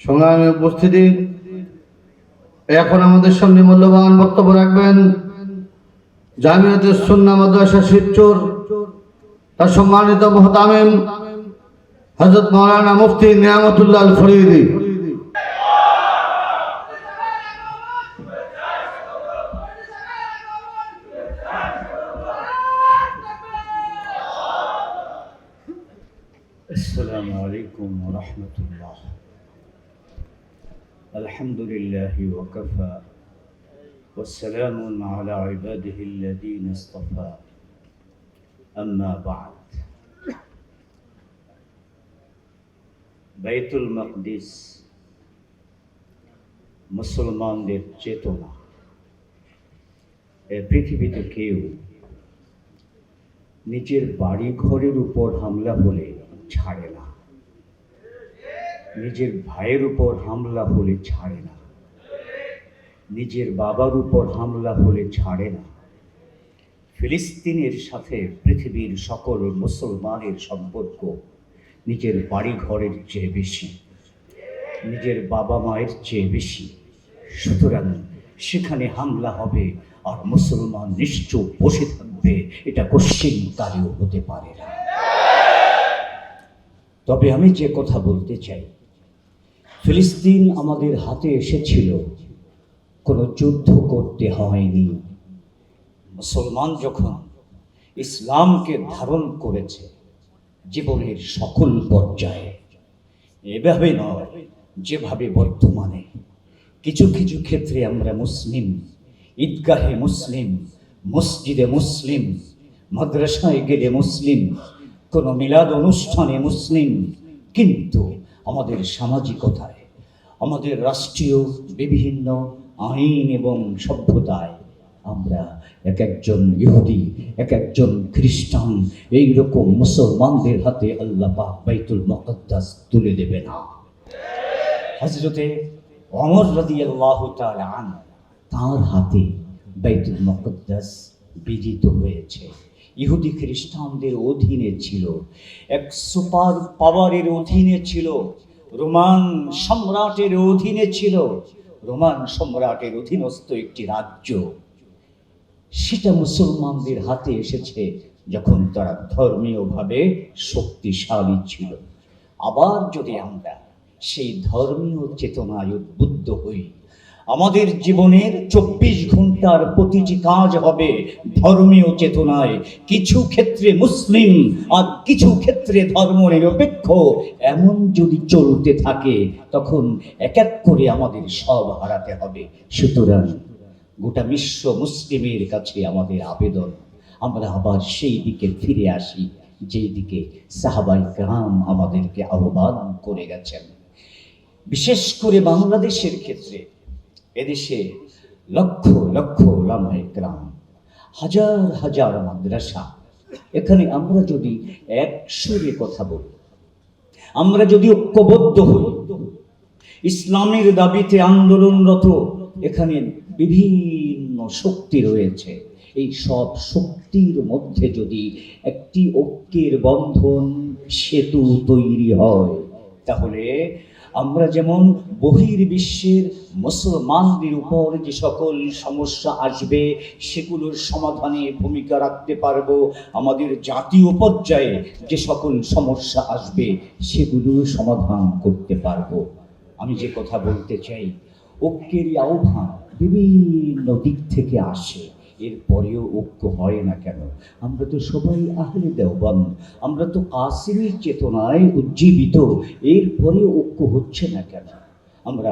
সংগ্রামে উপস্থিতি এখন আমাদের সামনে মূল্যবান বক্তব্য রাখবেন জামিয়াতের সুন্না মাদ্রাসা শিবচর তার সম্মানিত মোহতামিম হজরত মৌলানা মুফতি নিয়ামতুল্লাহ আল ফরিদি السلام عليكم ورحمة الله الحمد لله وكفى والسلام على عباده الذين اصطفى أما بعد বাইতুল মকদিস মুসলমানদের চেতনা এ পৃথিবীতে কেউ নিজের বাড়ি ঘরের উপর হামলা হলে ছাড়ে না নিজের ভাইয়ের উপর হামলা হলে ছাড়ে না। নিজের বাবার উপর হামলা হলে ছাড়ে না। ফিলিস্তিনের সাথে পৃথিবীর সকল মুসলমানের সম্পর্ক নিজের বাড়ি ঘরের চেয়ে বেশি, নিজের বাবা মায়ের চেয়ে বেশি। সুতরাং সেখানে হামলা হবে আর মুসলমান নিশ্চয় বসে থাকবে, এটা কোশ্চিন কারেও হতে পারে না। তবে আমি যে কথা বলতে চাই ফিলিস্তিন আমাদের হাতে এসেছিল। কোনো যুদ্ধ করতে হয়নি। মুসলমান যখন ইসলামকে ধারণ করেছে জীবনের সকল পর্যায়ে, এভাবে নয়, যেভাবে বর্তমানে। কিছু কিছু ক্ষেত্রে আমরা মুসলিম, ঈদগাহে মুসলিম, মসজিদে মুসলিম, মাদ্রাসায় গেলে মুসলিম, কোনো মিলাদ অনুষ্ঠানে মুসলিম, কিন্তু আমাদের সামাজিকতায় আমাদের রাষ্ট্রীয় বিভিন্ন আইন এবং সভ্যতায় আমরা এক একজন ইহুদি, এক একজন খ্রিস্টান, এই রকম মুসলমানদের হাতে আল্লাহ বাইতুল মুকদ্দাস তুলে দেবে না। হজরতে অমর রাদি আল্লাহ আন তাঁর হাতে বাইতুল মুকদ্দাস বিজিত হয়েছে। ইহুদি খ্রিস্টানদের অধীনে ছিল, এক সুপার পাওয়ারের অধীনে ছিল রোমান সম্রাটের অধীনে ছিল। রোমান সম্রাটের অধীনস্থ একটি রাজ্য। সেটা মুসলমানদের হাতে এসেছে যখন তারা ধর্মীয়ভাবে শক্তিশালী ছিল। আবার যদি আমরা সেই ধর্মীয় চেতনায় উদ্বুদ্ধ হই আমাদের জীবনের চব্বিশ ঘণ্টার প্রতিটি কাজ হবে ধর্মীয় চেতনায়। কিছু ক্ষেত্রে মুসলিম আর কিছু ক্ষেত্রে ধর্ম নিরপেক্ষ এমন যদি চলতে থাকে, তখন এক এক করে আমাদের সব হারাতে হবে। সুতরাং গোটা বিশ্ব মুসলিমের কাছে আমাদের আবেদন, আমরা আবার সেই দিকে ফিরে আসি, যেই দিকে সাহাবাই গ্রাম আমাদেরকে আহ্বান করে গেছেন। বিশেষ করে বাংলাদেশের ক্ষেত্রে এদেশে লক্ষ লক্ষ ওলামায়ে গ্রাম হাজার হাজার মাদ্রাসা। এখানে আমরা যদি এক সুরে কথা বলি, আমরা যদি ঐক্যবদ্ধ হই, ইসলামের দাবিতে আন্দোলনরত এখানে বিভিন্ন শক্তি রয়েছে। এই সব শক্তির মধ্যে যদি একটি ঐক্যের বন্ধন সেতু তৈরি হয়, তাহলে আমরা যেমন বহির বিশ্বের মুসলমানদের উপর যে সকল সমস্যা আসবে, সেগুলোর সমাধানে ভূমিকা রাখতে পারব, আমাদের জাতীয় পর্যায়ে যে সকল সমস্যা আসবে সেগুলোর সমাধান করতে পারব। আমি যে কথা বলতে চাই ঐক্যেরই আহ্বান বিভিন্ন দিক থেকে আসে। এরপরেও ঐক্য হয় না কেন? আমরা তো সবাই আহলে দেওবান, আমরা তো কাসিমের চেতনায় উজ্জীবিত, এরপরেও ঐক্য হচ্ছে না কেন? আমরা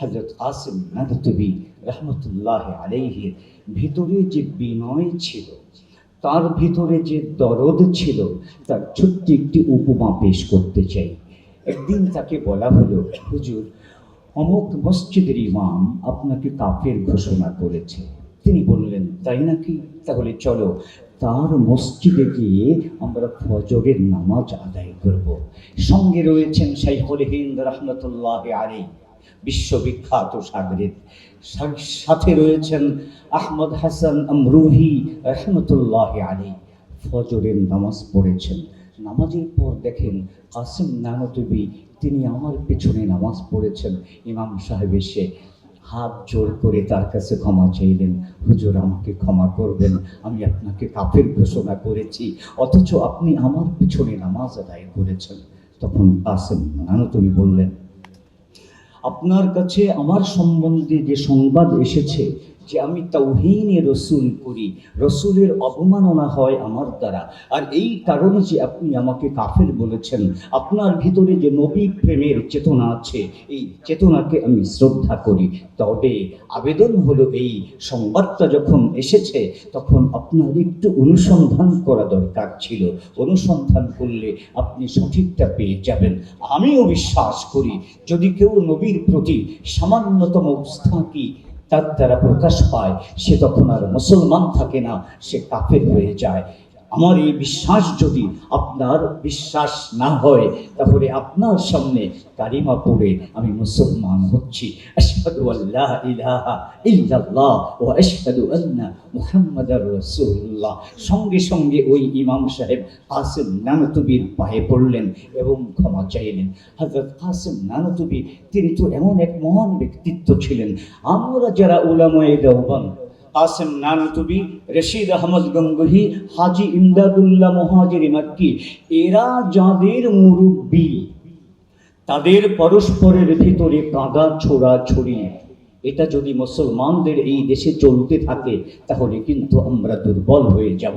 হজরত আসিম নাদতবি রহমতুল্লাহ আলাইহির ভিতরে যে বিনয় ছিল, তার ভিতরে যে দরদ ছিল, তার ছোট্ট একটি উপমা পেশ করতে চাই। একদিন তাকে বলা হলো, হুজুর, অমুক মসজিদের ইমাম আপনাকে কাফের ঘোষণা করেছে। তিনি বললেন তাই নাকি? তাহলে চলো তার মসজিদে গিয়ে আমরা ফজরের নামাজ আদায় করব। সঙ্গে রয়েছেন শাইখুল হিন্দ রহমতুল্লাহ আলী বিশ্ববিখ্যাত সাগরেদ। সাথে রয়েছেন আহমদ হাসান আমরুহি রহমতুল্লাহ আলী ফজরের নামাজ পড়েছেন। নামাজের পর দেখেন কাসিম নানতবি, তিনি আমার পেছনে নামাজ পড়েছেন। ইমাম সাহেব এসে হাত জোর করে তার কাছে ক্ষমা চাইলেন। হুজুর, আমাকে ক্ষমা করবেন। আমি আপনাকে কাফের ঘোষণা করেছি। অথচ আপনি আমার পিছনে নামাজ আদায় করেছেন। তখন আসেন তুমি বললেন, আপনার কাছে আমার সম্বন্ধে যে সংবাদ এসেছে যে আমি তাওহীনে রসুল করি, রসুলের অবমাননা হয় আমার দ্বারা। আর এই কারণে যে আপনি আমাকে কাফের বলেছেন, আপনার ভিতরে যে নবী প্রেমের চেতনা আছে, এই চেতনাকে আমি শ্রদ্ধা করি। তবে আবেদন হলো এই সংবাদটা যখন এসেছে, তখন আপনার একটু অনুসন্ধান করা দরকার ছিল। অনুসন্ধান করলে আপনি সঠিকটা পেয়ে যাবেন। আমিও বিশ্বাস করি, যদি কেউ নবীর প্রতি সামান্যতম কি তার দ্বারা প্রকাশ পায় সে তখন আর মুসলমান থাকে না সে কাফের হয়ে যায়। আমার এই বিশ্বাস যদি আপনার বিশ্বাস না হয়, তাহলে আপনার সামনে কারিমা পড়ে আমি মুসলমান হচ্ছি। আশহাদু আল্লাহ ইলাহা ইল্লাল্লাহ ও আশহাদু আন্না মুহাম্মাদার রাসূলুল্লাহ। সঙ্গে সঙ্গে ওই ইমাম সাহেব কাসিম নানতুবির পায়ে পড়লেন এবং ক্ষমা চাইলেন। হযরত কাসিম নানতুবি, তিনি তো এমন এক মহান ব্যক্তিত্ব ছিলেন। আমরা যারা উলামায়ে দেওবান কাসেম নানতুবি, রশিদ আহমদ গঙ্গুহি, হাজি ইমদাদুল্লাহ মহাজির মাক্কি। এরা যাদের মুরব্বী, তাদের পরস্পরের ভিতরে কাঁদা, ছোড়া ছড়ি এটা যদি মুসলমানদের এই দেশে চলতে থাকে, তাহলে কিন্তু আমরা দুর্বল হয়ে যাব।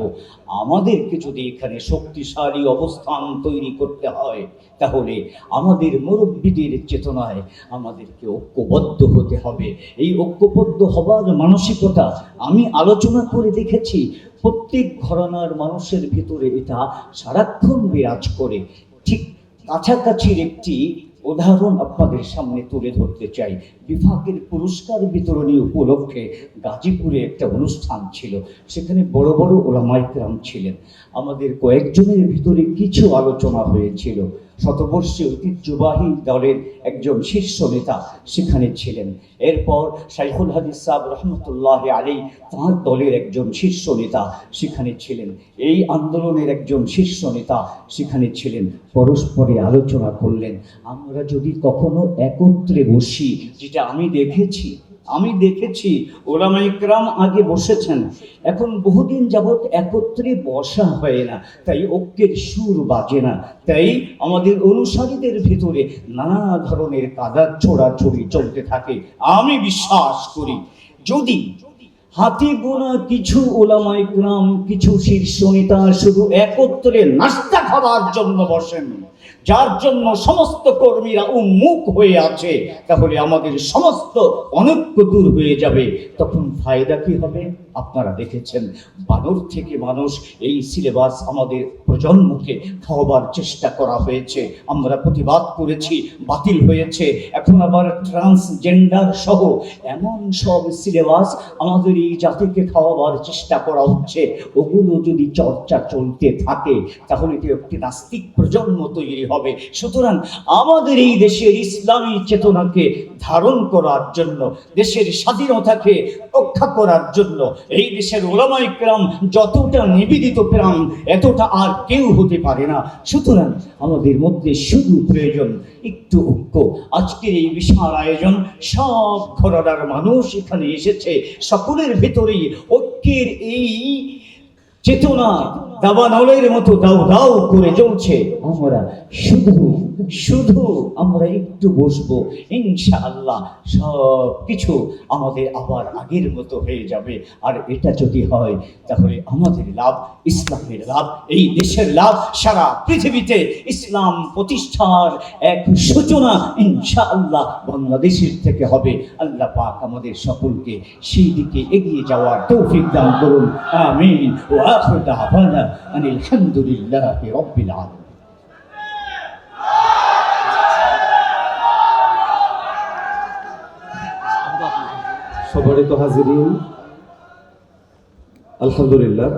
আমাদেরকে যদি এখানে শক্তিশালী অবস্থান তৈরি করতে হয়, তাহলে আমাদের মুরব্বীদের চেতনায় আমাদেরকে ঐক্যবদ্ধ হতে হবে। এই ঐক্যবদ্ধ হবার মানসিকতা আমি আলোচনা করে দেখেছি, প্রত্যেক ঘরানার মানুষের ভিতরে এটা সারাক্ষণ বিরাজ করে। ঠিক কাছাকাছির একটি উদাহরণ আপনাদের সামনে তুলে ধরতে চাই। বিভাগের পুরস্কার বিতরণী উপলক্ষে গাজীপুরে একটা অনুষ্ঠান ছিল। সেখানে বড় বড় ওলামাইকরাম ছিলেন। আমাদের কয়েকজনের ভিতরে কিছু আলোচনা হয়েছিল। শতবর্ষী ঐতিহ্যবাহী দলের একজন শীর্ষ নেতা সেখানে ছিলেন। এরপর শাইখুল হাদিস সাহেব রহমতুল্লাহ আলী তাঁর দলের একজন শীর্ষ নেতা সেখানে ছিলেন। এই আন্দোলনের একজন শীর্ষ নেতা সেখানে ছিলেন। পরস্পরে আলোচনা করলেন, আমরা যদি কখনো একত্রে বসি, যেটা আমি দেখেছি আমি দেখেছি ওলামা ইকরাম আগে বসেছেন, এখন বহুদিন যাবৎ একত্রে বসা হয় না, তাই ঐক্যের সুর বাজে না, তাই আমাদের অনুসারীদের ভিতরে নানা ধরনের কাদার ছোড়াছড়ি চলতে থাকে, আমি বিশ্বাস করি। যদি হাতে গোনা কিছু ওলামাই গ্রাম কিছু শীর্ষ নেতা শুধু একত্রে নাস্তা খাবার জন্য বসেন। যার জন্য সমস্ত কর্মীরা উন্মুখ হয়ে আছে, তাহলে আমাদের সমস্ত অনৈক্য দূর হয়ে যাবে। তখন ফায়দা কি হবে? আপনারা দেখেছেন, বানর থেকে মানুষ এই সিলেবাস আমাদের প্রজন্মকে খাওয়াবার চেষ্টা করা হয়েছে। আমরা প্রতিবাদ করেছি, বাতিল হয়েছে। এখন আবার ট্রান্সজেন্ডার সহ এমন সব সিলেবাস আমাদের এই জাতিকে খাওয়াবার চেষ্টা করা হচ্ছে। ওগুলো যদি চর্চা চলতে থাকে, তাহলে তো একটি নাস্তিক প্রজন্ম তৈরি হবে। সুতরাং আমাদের এই দেশের ইসলামী চেতনাকে ধারণ করার জন্য, দেশের স্বাধীনতাকে রক্ষা করার জন্য এই দেশের ওলামাই প্রাণ যতটা নিবেদিত প্রাণ, এতটা আর কেউ হতে পারে না। সুতরাং আমাদের মধ্যে শুধু প্রয়োজন একটু ঐক্য। আজকের এই বিশাল আয়োজন সব ঘরানার মানুষ এখানে এসেছে। সকলের ভেতরেই ঐক্যের এই চেতনা দাবানলের মতো দাও দাও করে জ্বলছে আমরা। শুধু শুধু আমরা একটু বসবো, ইনশাআল্লাহ সব কিছু আমাদের আবার আগের মতো হয়ে যাবে। আর এটা যদি হয়, তাহলে আমাদের লাভ, ইসলামের লাভ, এই দেশের লাভ, সারা পৃথিবীতে ইসলাম প্রতিষ্ঠার এক সূচনা ইনশাআল্লাহ বাংলাদেশের থেকে হবে। আল্লাহ পাক আমাদের সকলকে সেই দিকে এগিয়ে যাওয়ার তৌফিক দান করুন। আমিন। ওয়া আখির দাওয়ানা আনিল হামদুলিল্লাহি রাব্বিল আলামিন। সম্মানিত হাজিরিন। আলহামদুলিল্লাহ।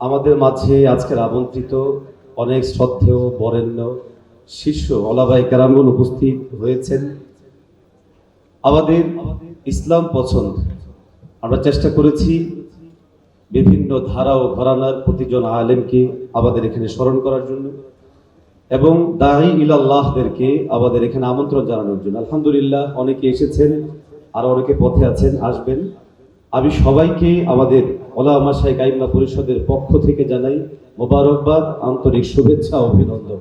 আমাদের মাঝে আজকের আমন্ত্রিত অনেক শ্রদ্ধেয়, বরেণ্য শিষ্য অলাভাই কারামগণ উপস্থিত হয়েছেন। আমাদের ইসলাম পছন্দ। আমরা চেষ্টা করেছি বিভিন্ন ধারা ও ঘরানার প্রতিজন আলেমকে আমাদের এখানে স্মরণ করার জন্য এবং দাহি ইলাল্লাহদেরকে আমাদের এখানে আমন্ত্রণ জানানোর জন্য। আলহামদুলিল্লাহ, অনেকে এসেছেন আর অনেকে পথে আছেন, আসবেন। আমি সবাইকে আমাদের ওলামা শাইক আইমা পরিষদের পক্ষ থেকে জানাই মোবারকবাদ, আন্তরিক শুভেচ্ছা অভিনন্দন।